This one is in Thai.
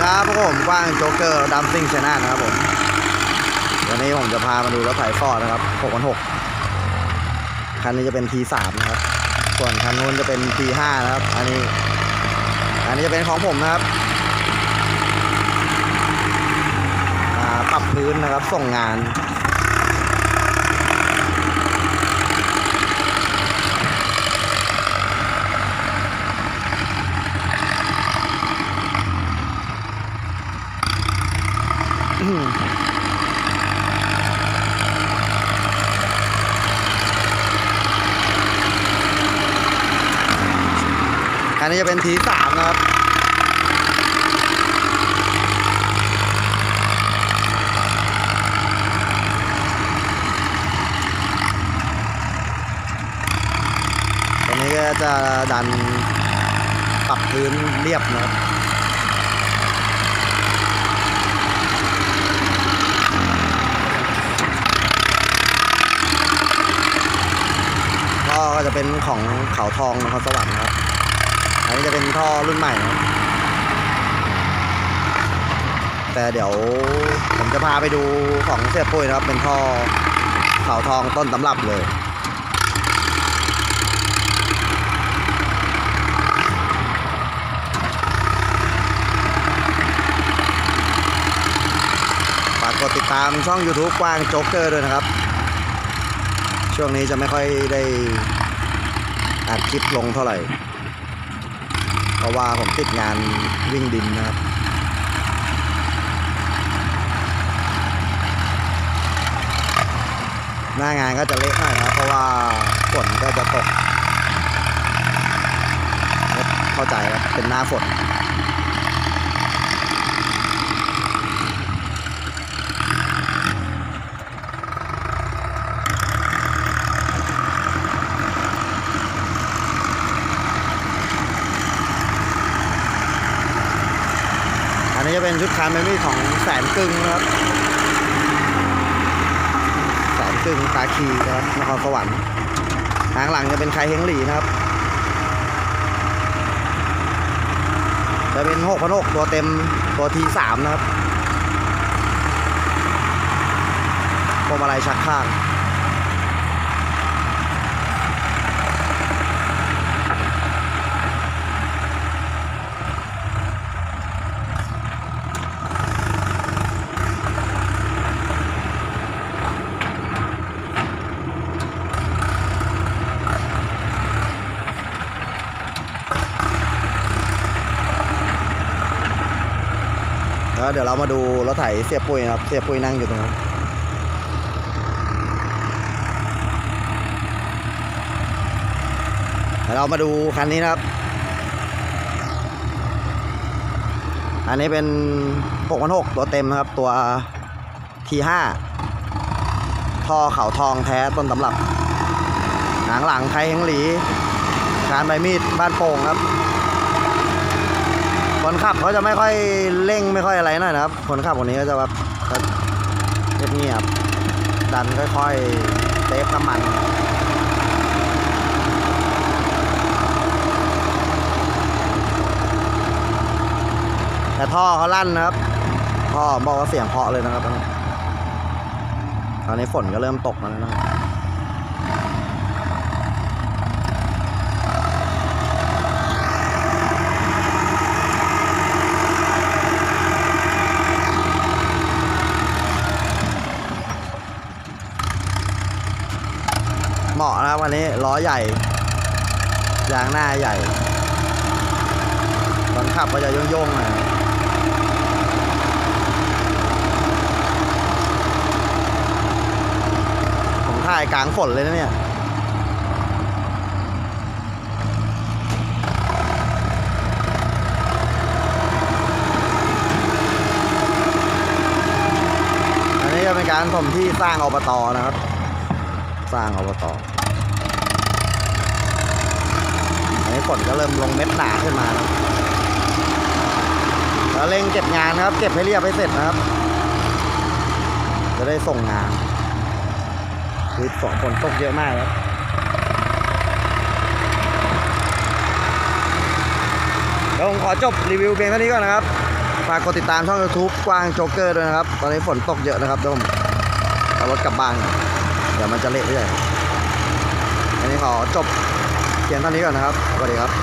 ครับพวกผมกว้างโจ๊กเกอร์ดัมซิงชนะนะครับผมวันนี้ผมจะพามาดูรถไถฟอร์ดนะครับ616คันนี้จะเป็น T3 นะครับ ส่วนคันนู้นจะเป็น T5 นะครับ อันนี้ อันนี้จะเป็นของผมนะครับปรับพื้นนะครับส่งงาน อันนี้จะเป็น T3 นะครับตัวนี้ก็จะดันปรับพื้นเรียบนะครับ ท่อก็ จะเป็นของเขาทองนครสวรรค์นะครับอันนี้จะเป็นท่อรุ่นใหม่นะครับแต่เดี๋ยวผมจะพาไปดูของเสียปุ้ยนะครับ เป็นท่อเขาทองต้นตำรับเลยฝากกดติดตามช่อง YouTube กว้างโจ๊กเกอร์ด้วยนะครับ ช่วงนี้จะไม่ค่อยได้ อัดคลิปลงเท่าไหร่ เพราะว่าผมติดงานวิ่งดินนะครับหน้างานก็จะเละหน่อยนะครับเพราะว่าฝนก็จะตก เข้าใจครับเป็นหน้าฝน นี้จะเป็นชุดคาร์เมมี่ของแสนกึ่งนะครับ แสนกึ่งตาคีนะครับนครสวรรค์ทางหลังจะเป็นไคเฮงหลีนะครับ จะเป็น6 6 0ตัวเต็มตัวทีสามนะครับพวงมาลัยชักข้าง แล้วเดี๋ยวเรามาดูรถไถเสียปุ้ยครับ เสียปุ้ยนั่งอยู่ตรงนั้เดี๋ยวเรามาดูคันนี้นะครับ อันนี้เป็น6,6ตัวเต็มครับ ตัว T5 ท่อเขาทองแท้ต้นตำรับ หางหลังไทยเฮงหลีคานใบมีดบ้านโป่งครับ คนขับเขาจะไม่ค่อยเร่งไม่ค่อยอะไรหน่อยนะครับ คนขับคนนี้ก็จะแบบเงียบๆดันค่อยๆเซฟน้ำมันแต่ท่อเขาลั่นนะครับท่อบอกว่าเสียงเพาะเลยนะครับตอนนี้ฝนก็เริ่มตกแล้วนะครับ เหมาะนะครับวันนี้ล้อใหญ่ยางหน้าใหญ่ตอนขับก็จะโยงๆหน่อยผมถ่ายกลางฝนเลยนะเนี่ยอันนี้จะเป็นการถมที่สร้างอบตนะครับ สร้างอบต อนนี้ฝนก็เริ่มลงเม็ดหนาขึ้นมาแล้วแล้วเร่งเก็บงานครับ เก็บให้เรียบให้เสร็จนะครับ จะได้ส่งงานคือสองฝนตกเยอะมากครับแล้วผมขอจบรีวิวเพียงเท่านี้ก่อนนะครับฝากกดติดตามช่อง YouTube กวางโจ๊กเกอร์ด้วยนะครับ ตอนนี้ฝนตกเยอะนะครับทุกคนเอารถกลับบ้านเดี๋ยวมันจะเละเรื่อยอันนี้ขอจบ พียงเท่านี้ก่อนนะครับสวัสดีครับ